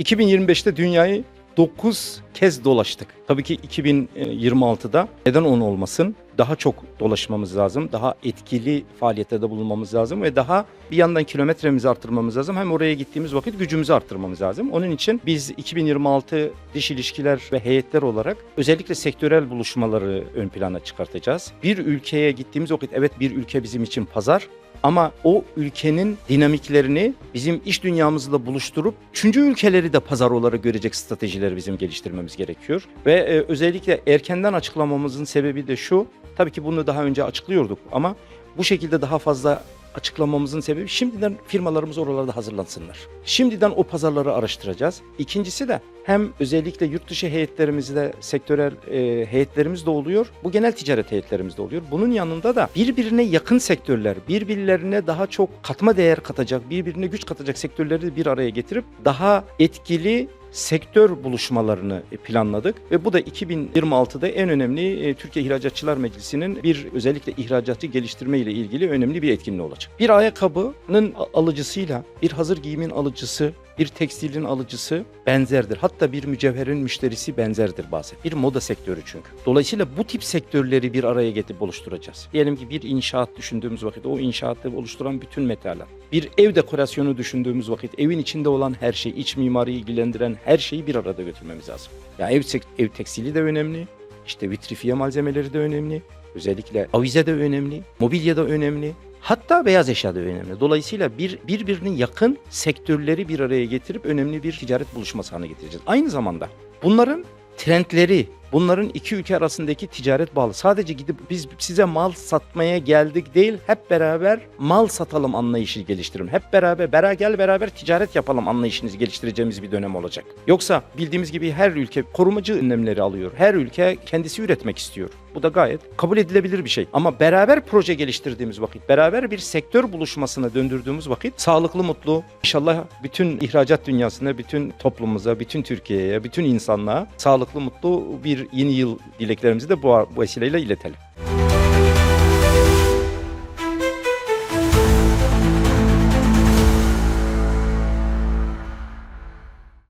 2025'te dünyayı 9 kez dolaştık. Tabii ki 2026'da neden 10 olmasın? Daha çok dolaşmamız lazım. Daha etkili faaliyetlerde bulunmamız lazım ve daha bir yandan kilometremizi arttırmamız lazım. Hem oraya gittiğimiz vakit gücümüzü arttırmamız lazım. Onun için biz 2026 dış ilişkiler ve heyetler olarak özellikle sektörel buluşmaları ön plana çıkartacağız. Bir ülkeye gittiğimiz vakit evet bir ülke bizim için pazar ama o ülkenin dinamiklerini bizim iş dünyamızla buluşturup üçüncü ülkeleri de pazar olarak görecek stratejileri bizim geliştirmemiz gerekiyor. Ve e, özellikle erkenden açıklamamızın sebebi de şu. Tabii ki bunu daha önce açıklıyorduk ama bu şekilde daha fazla açıklamamızın sebebi şimdiden firmalarımız oralarda hazırlansınlar. Şimdiden o pazarları araştıracağız. İkincisi de hem özellikle yurt dışı heyetlerimizde sektörel e, heyetlerimiz de oluyor. Bu genel ticaret heyetlerimiz de oluyor. Bunun yanında da birbirine yakın sektörler, birbirlerine daha çok katma değer katacak, birbirine güç katacak sektörleri bir araya getirip daha etkili sektör buluşmalarını planladık ve bu da 2026'da en önemli e, Türkiye İhracatçılar Meclisi'nin bir özellikle ihracatı geliştirme ile ilgili önemli bir etkinliği olacak. Bir ayakkabının alıcısıyla bir hazır giyimin alıcısı, bir tekstilin alıcısı benzerdir. Hatta bir mücevherin müşterisi benzerdir bazen. Bir moda sektörü çünkü. Dolayısıyla bu tip sektörleri bir araya getirip oluşturacağız. Diyelim ki bir inşaat düşündüğümüz vakit o inşaatı oluşturan bütün metaller. Bir ev dekorasyonu düşündüğümüz vakit evin içinde olan her şey, iç mimari ilgilendiren her şeyi bir arada götürmemiz lazım. Ya ev, sek- ev tekstili de önemli. İşte vitrifiye malzemeleri de önemli. Özellikle avize de önemli, mobilya da önemli. Hatta beyaz eşya da önemli. Dolayısıyla bir birbirine yakın sektörleri bir araya getirip önemli bir ticaret buluşması haline getireceğiz. Aynı zamanda bunların trendleri, bunların iki ülke arasındaki ticaret bağlı. Sadece gidip biz size mal satmaya geldik değil, hep beraber mal satalım anlayışı geliştirin. Hep beraber, beraber gel beraber ticaret yapalım anlayışınızı geliştireceğimiz bir dönem olacak. Yoksa bildiğimiz gibi her ülke korumacı önlemleri alıyor. Her ülke kendisi üretmek istiyor. Bu da gayet kabul edilebilir bir şey. Ama beraber proje geliştirdiğimiz vakit, beraber bir sektör buluşmasına döndürdüğümüz vakit sağlıklı, mutlu, inşallah bütün ihracat dünyasına, bütün toplumumuza, bütün Türkiye'ye, bütün insanlığa sağlıklı, mutlu bir yeni yıl dileklerimizi de bu, vesileyle iletelim.